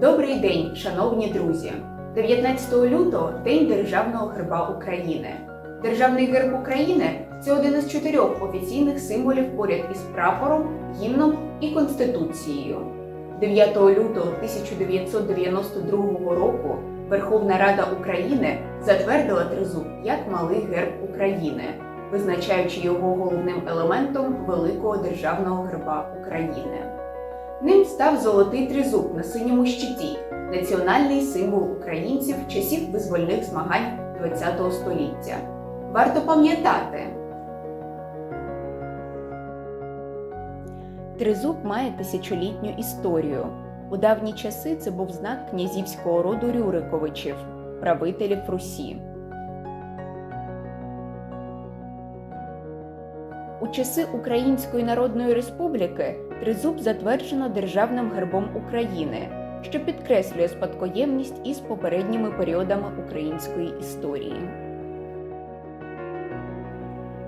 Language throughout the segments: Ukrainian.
Добрий день, шановні друзі! 19 лютого День Державного герба України. Державний герб України це один із чотирьох офіційних символів поряд із прапором, гімном і конституцією. 9 лютого 1992 року Верховна Рада України затвердила тризуб як малий герб України, визначаючи його головним елементом великого державного герба України. Ним став золотий тризуб на синьому щиті, національний символ українців часів визвольних змагань ХХ століття. Варто пам'ятати. Тризуб має тисячолітню історію. У давні часи це був знак князівського роду Рюриковичів, правителів Русі. У часи Української Народної Республіки тризуб затверджено Державним гербом України, що підкреслює спадкоємність із попередніми періодами української історії.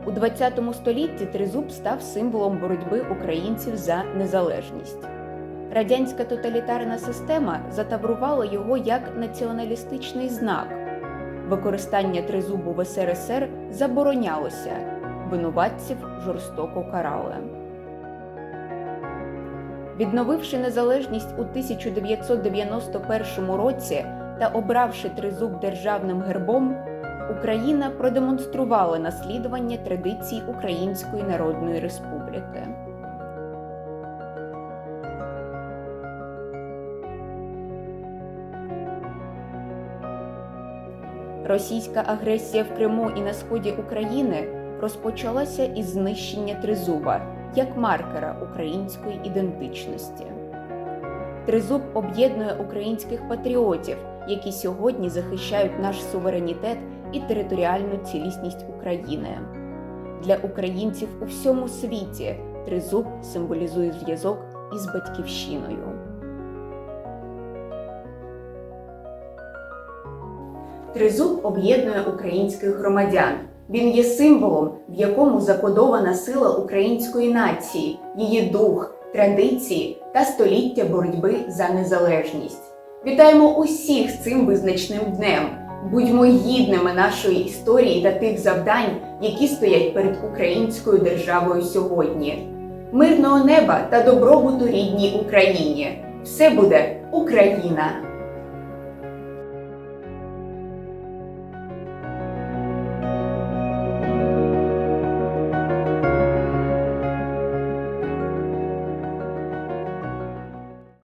У ХХ столітті тризуб став символом боротьби українців за незалежність. Радянська тоталітарна система затаврувала його як націоналістичний знак. Використання тризубу в СРСР заборонялося, винуватців жорстоко карали. Відновивши незалежність у 1991 році та обравши тризуб державним гербом, Україна продемонструвала наслідування традицій Української Народної Республіки. Російська агресія в Криму і на сході України розпочалася із знищення тризуба як маркера української ідентичності. Тризуб об'єднує українських патріотів, які сьогодні захищають наш суверенітет і територіальну цілісність України. Для українців у всьому світі тризуб символізує зв'язок із батьківщиною. Тризуб об'єднує українських громадян. Він є символом, в якому закодована сила української нації, її дух, традиції та століття боротьби за незалежність. Вітаємо усіх з цим визначним днем! Будьмо гідними нашої історії та тих завдань, які стоять перед українською державою сьогодні. Мирного неба та добробуту рідній Україні! Все буде Україна!